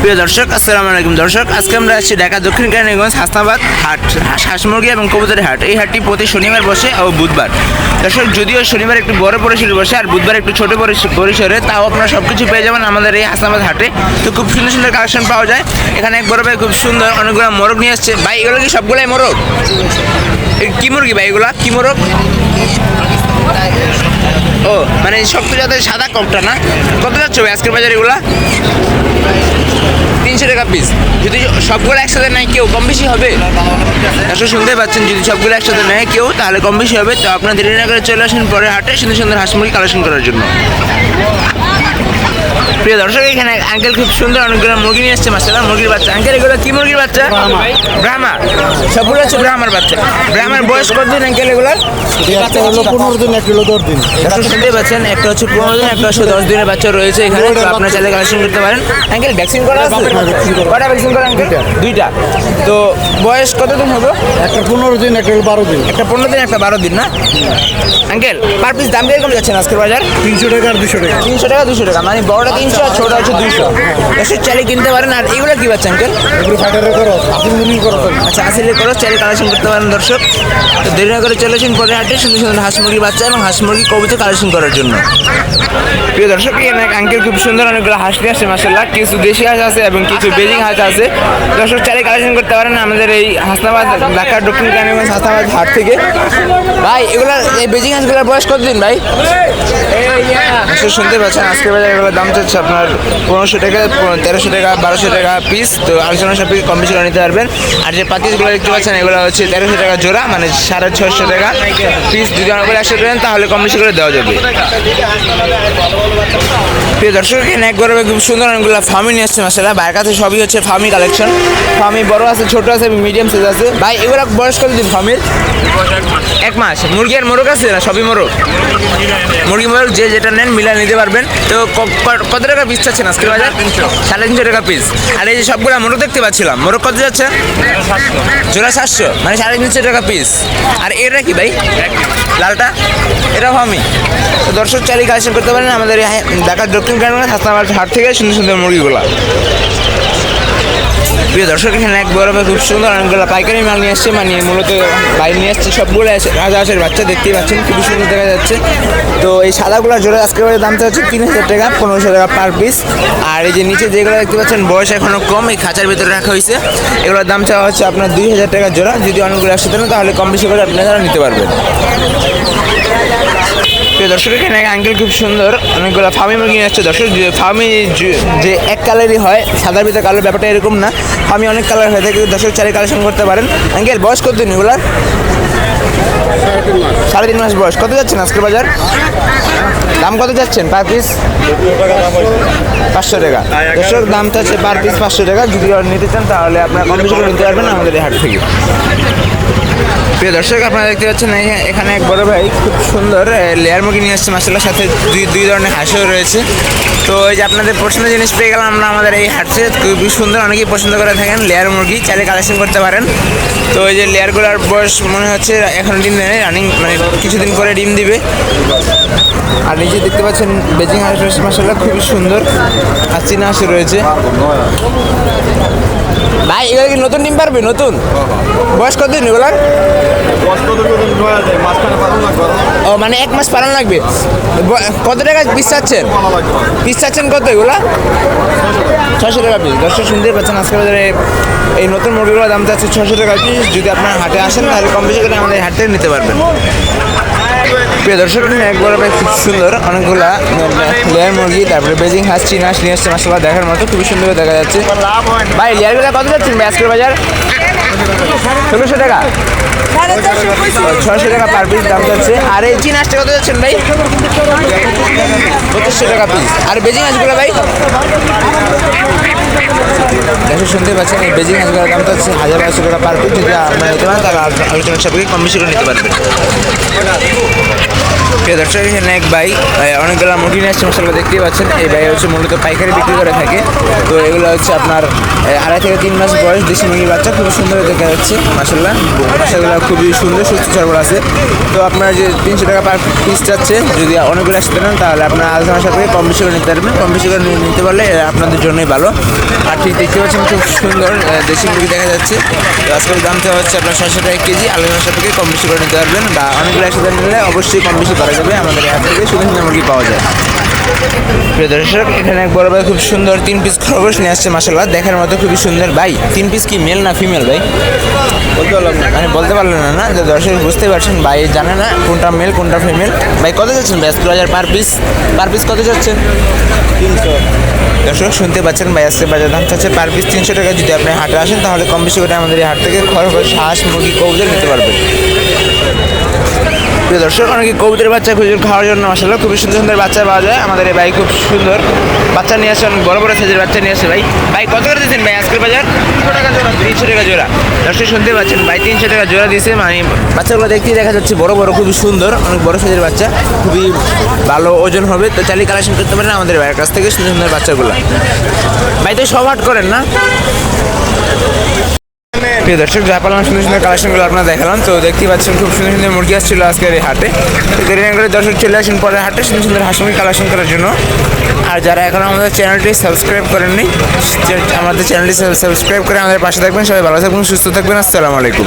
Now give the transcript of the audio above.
প্রিয় দর্শক, আসসালামু আলাইকুম দর্শক। আজকে আমরা আসছি ঢাকা দক্ষিণ কেরানীগঞ্জ, হাসনাবাদ হাট হাঁস হাঁস মুরগি এবং কবুতরের হাট। এই হাটটি প্রতি শনিবার বসে ও বুধবার। দর্শক, যদিও শনিবার একটু বড় পরিসরে বসে আর বুধবার একটু ছোট পরিস- পরিসরে, তাও আপনারা সব কিছু পেয়ে যাবেন আমাদের এই হাসনাবাদ হাটে। তো খুব সুন্দর সুন্দর কালেকশন পাওয়া যায়। এখানে এক বড় ভাই খুব সুন্দর অনেকগুলো মোরগ নিয়ে আসছে। ভাই, এগুলো কি সবগুলাই মোরগ? কি মুরগি ভাই এগুলা? কি মোরগ? ও মানে জাতের সাদা কপটা না? কত যাচ্ছে ভাই আজকের বাজারে এগুলা? তিনশো টাকা পিস যদি সবগুলো একসাথে নেয় কেউ, কম বেশি হবে? আসলে শুনতে পাচ্ছেন, যদি সবগুলো একসাথে নেয় কেউ, তাহলে কম বেশি হবে। তো আপনার দেরি না করে চলে আসেন পরে হাটে সুন্দর সুন্দর হাঁস মুরগি কালেকশন করার জন্য। প্রিয় দর্শক এখানে আঙ্কেল খুব সুন্দর অনেকগুলো মুরগি নিয়ে এসছে মাসাল্লাহ মুরগির বাচ্চা। আঙ্কেল এগুলো কি মুরগির বাচ্চা? ব্রাহ্মা। সবগুলো হচ্ছে ব্রাহ্মার বাচ্চা। ব্রাহ্মার বয়স কতদিন আঙ্কেল হলো পনেরো দিন একটা হলো দশ দিন। শুনতে পাচ্ছেন একটা হচ্ছে পনেরো দিন একটা হচ্ছে দশ দিনের বাচ্চা রয়েছে এখানে। আপনার চাইলে কালেকশন করতে পারেন। আঙ্কেল ভ্যাকসিন করা আছে? কটা ভ্যাকসিন করা আঙ্কেল দুইটা। তো বয়স কতদিন হবে একটা পনেরো দিন একটা বারো দিন। একটা পনেরো দিন একটা বারো দিন না? আঙ্কেল পার পিস দাম কীরকম যাচ্ছেন আজকের বাজার? তিনশো টাকা আর দুশো টাকা। তিনশো টাকা দুশো টাকা। মানে বড়টা তিনশো আর ছোটটা হচ্ছে দুশো দশের চাইলে কিনতে পারেন আর এগুলো কি বাচ্চা আঙ্কেল এগুলো আপনি মুরগি করো তো। আচ্ছা আসলে করো চাইলে কালেকশন করতে পারেন দর্শক তো দেরি না করে চলেছেন পরে হাটে সুন্দর সুন্দর হাঁস মুরগি বাচ্চা এবং হাঁস মুরগি কবিতা কালেকশন করার জন্য প্রিয় দর্শক এখানে এক আঙ্কেল খুব সুন্দর অনেকগুলো হাঁস নিয়ে আসছে মাসাল্লাহ কিছু দেশি হাঁস আছে এবং কিছু বেজিং হাঁস আছে দর্শক চাইলে কালেকশন করতে পারেন আমাদের এই হাসনাবাদ ঢাকার দক্ষিণ কানিগঞ্জ হাসনাবাদ হাট থেকে ভাই এগুলা এই বেজিং হাঁসগুলোর বয়স কতদিন ভাই দর্শক শুনতে পাচ্ছেন আজকে বাজার এগুলোর দাম চাচ্ছে আপনার পনেরোশো টাকা, তেরোশো টাকা, বারোশো টাকা পিস তো আলোচনা সাপেক্ষে কম বেশি নিতে পারবেন। আর যে পাতিসগুলো দেখতে পাচ্ছেন, এগুলো হচ্ছে তেরোশো টাকা জোড়া মানে সাড়ে ছশো টাকা পিস যদি করে একশো দেন তাহলে কম বেশি করে দেওয়া যাবে। প্রিয় দর্শক, এখানে একবার খুব সুন্দর অনেকগুলো ফার্মি নিয়ে আসছে মাসালা বাইরের কাছে সবই হচ্ছে ফার্মি কালেকশন ফার্মি বড় আছে, ছোট আছে মিডিয়াম সাইজ আছে। ভাই, এগুলো বয়স কত দিন ফার্মির এক মাস। মুরগি আর মোরগ আছে না? সবই মোরগ? মুরগি, মোরগ যে যেটা নেন মিলা নিতে পারবেন। তো কত টাকা পিস চাচ্ছেন আজকের বাজার? সাড়ে তিনশো। টাকা পিস আর এই যে সবগুলো মোরগ দেখতে পাচ্ছিলাম মোরগ কত যাচ্ছে? জোড়া সাতশো। মানে সাড়ে তিনশো টাকা পিস আর এটা কি ভাই? লালটা? এটা আমি। তো দর্শক চারি কালেকশন করতে পারেন আমাদের ঢাকার দক্ষিণ গ্রামের হাসনাবাদ হাট থেকে সুন্দর সুন্দর মুরগিগুলা। প্রিয় দর্শক, এখানে এক বড় খুব সুন্দর অনেকগুলো পাইকারি মাল নিয়ে আসছে। মানে মূলত বাইরে নিয়ে আসছে সবগুলো। রাজা বাচ্চা দেখতেই পাচ্ছেন, খুবই সুন্দর দেখা যাচ্ছে। তো এই সাদাগুলো জোড়া আজকের বাজারে দামটা হচ্ছে তিন হাজার টাকা, পনেরোশো টাকা পার পিস আর এই যে নিচে যেগুলো দেখতে পাচ্ছেন, বয়স এখনও কম, এই খাঁচার ভিতরে রাখা হয়েছে। এগুলোর দাম চাওয়া হচ্ছে আপনার দুই হাজার টাকা জোড়া। যদি অনেকগুলো একসাথে নেন, তাহলে কম বেশি করে আপনারা নিতে পারবেন। দর্শক, এখানে আঙ্কেল খুব সুন্দর। অনেকগুলো ফার্মি মুরগি নিয়ে আসছে। দর্শক ফার্মি যে এক কালারই হয়, সাদার ভিতরে কালার ব্যাপারটা এরকম না। ফার্মি অনেক কালার হয়ে থাকে, দর্শক চারি কালেকশন করতে পারেন। আঙ্কেল বয়স কত দিন এগুলার? সাড়ে তিন মাস বয়স। কত যাচ্ছেন আজকের বাজার? দাম কত যাচ্ছেন পার পিস পাঁচশো টাকা। দর্শক দাম চাচ্ছে পার পিস পাঁচশো টাকা। যদি নিতে চান, তাহলে আপনারা কম বেশি করে নিতে পারবেন আমাদের হাট থেকে। প্রিয় দর্শক, আপনারা দেখতে পাচ্ছেন এখানে এক বড় ভাই খুব সুন্দর লেয়ার মুরগি নিয়ে আসছে মাসাল্লার সাথে দুই দুই ধরনের হাঁসও রয়েছে। তো এই যে আপনাদের পছন্দের জিনিস পেয়ে গেলাম আমরা আমাদের এই হাটছে খুবই সুন্দর, অনেকেই পছন্দ করে থাকেন, লেয়ার মুরগি, চাইলে কালেকশন করতে পারেন। তো এই যে লেয়ারগুলোর বয়স মনে হচ্ছে এখন ডিম দেয় রানিং মানে কিছুদিন পরে ডিম দিবে। আর নিচে দেখতে পাচ্ছেন, বেজিং হাঁস রয়েছে মাসাল্লাহ খুবই সুন্দর। আর চীনা হাঁসও রয়েছে। এগুলো কি নতুন ডিম পারবে? নতুন? বয়স কতদিন এগুলার? ও মানে এক মাস পালন লাগবে। কত টাকা পিস চাচ্ছেন? পিস চাচ্ছেন কত এগুলা? ছশো টাকা পিস দর্শক শুনতে পাচ্ছেন, আজকে বাজারে এই নতুন মুরগিগুলোর দাম চাচ্ছে ছশো টাকা পিস যদি আপনার হাটে আসেন, তাহলে কম বেশি করে আমাদের হাটে নিতে পারবেন। প্রিয় দর্শক একবার খুব সুন্দর অনেকগুলা লেয়ার মুরগি, তারপরে বেজিং হাঁস, চীন হাঁস নিয়ে আসছে মশলা দেখার মতো, খুবই সুন্দর দেখা যাচ্ছে। ভাই, লেয়ারগুলো কত যাচ্ছেন আজকের বাজার? ষোলোশো টাকা। ছয়শো টাকা পার পিস দাম যাচ্ছে। আর এই চীন হাঁসটা কত যাচ্ছেন ভাই? পঁচিশশো টাকা পিস আর বেজিং হাঁসগুলো ভাই? দেখো শুনতে পাচ্ছেন, এই বেজিং হাঁসগুলোর দাম যাচ্ছে হাজার বারোশো টাকা পার পিস যদি আপনারা নিতে পারেন তাহলে আলোচনার সাপেক্ষে কম নিতে পারবেন। দর্শক এখানে এক ভাই অনেকগুলো মুরগি নিয়ে আসছে মশলা দেখতেই পাচ্ছেন। এই ভাই হচ্ছে মূলত পাইকারি বিক্রি করে থাকে। তো এগুলো হচ্ছে আপনার আড়াই থেকে তিন মাস বয়স, দেশি মুরগির বাচ্চা, খুবই সুন্দর দেখা যাচ্ছে মাসাল্লাহ বাচ্চাগুলো খুবই সুন্দর, সুস্থ সরবর আছে। তো আপনার যে তিনশো টাকা পার পিস যাচ্ছে, যদি অনেকগুলো আসতে নেন, তাহলে আপনার আলোচনার সাথে কম বেশি করে নিতে পারবেন। কম বেশি করে নিতে পারলে আপনাদের জন্যই ভালো। আর ঠিক দেখতে পাচ্ছেন, খুব সুন্দর দেশি মুরগি দেখা যাচ্ছে। তো আজকের দামটা হচ্ছে আপনার ছশো টাকা কেজি আলু ভাষা থেকে কম বেশি করে নিতে পারবেন বা অনেকগুলো একসাথে নিলে অবশ্যই কম বেশি করা যাবে। আমাদের এখান থেকে সুন্দর মুরগি পাওয়া যায়। প্রিয় দর্শক এখানে এক বড় ভাই খুব সুন্দর তিন পিস খরগোশ নিয়ে আসছে মাসাল্লাহ দেখার মতো খুবই সুন্দর ভাই। তিন পিস কি মেল না ফিমেল ভাই? বলতে পারলাম না মানে বলতে পারলেন না না? যে দর্শক বুঝতে পারছেন ভাই জানে না কোনটা মেল কোনটা ফিমেল ভাই কত যাচ্ছেন ভাই? আজকে বাজার পার পিস পার পিস কত যাচ্ছেন তিনশো। দর্শক শুনতে পাচ্ছেন ভাই আজকে বাজার দাম চাচ্ছে পার পিস তিনশো টাকা। যদি আপনি হাটে আসেন তাহলে কম বেশি করে আমাদের এই হাট থেকে খরগোশ হাঁস মুরগি কবুতর নিতে পারবেন। প্রিয় দর্শক, অনেকে কবুতরের বাচ্চা খুঁজুর খাওয়ার জন্য আসলে খুবই সুন্দর সুন্দর বাচ্চা পাওয়া যায়। আমাদের এই ভাই খুব সুন্দর বাচ্চা নিয়ে আসে, অনেক বড় বড় সাইজের বাচ্চা নিয়ে আসে ভাই। ভাই, কত করে দিয়েছেন ভাই আজকের বাজার? তিনশো টাকা জোড়া। তিনশো টাকা জোড়া। দর্শক, শুনতে পাচ্ছেন, ভাই তিনশো টাকা জোড়া দিয়েছে। মানে বাচ্চাগুলো দেখতেই দেখা যাচ্ছে বড় বড়, খুবই সুন্দর, অনেক বড় সাইজের বাচ্চা, খুবই ভালো ওজন হবে। তো চালিয়ে কালেকশন করতে পারেন আমাদের ভাইয়ের কাছ থেকে সুন্দর সুন্দর বাচ্চাগুলো। ভাই, তো সব হাট করেন না? প্রিয় দর্শক জাপালাম সুন্দর সুন্দর কালেকশনগুলো আপনারা দেখালাম। তো দেখতে পাচ্ছেন, খুব সুন্দর সুন্দর মুরগি আসছিল আজকের এই হাটে। করে দর্শক চলে আসেন পরের হাটে সুন্দর সুন্দর হাঁস কালেকশন করার জন্য। আর যারা এখন আমাদের চ্যানেলটি সাবস্ক্রাইব করেননি আমাদের চ্যানেলটি সাবস্ক্রাইব করে আমাদের পাশে থাকবেন। সবাই ভালো থাকবেন, সুস্থ থাকবেন। আসসালামু আলাইকুম।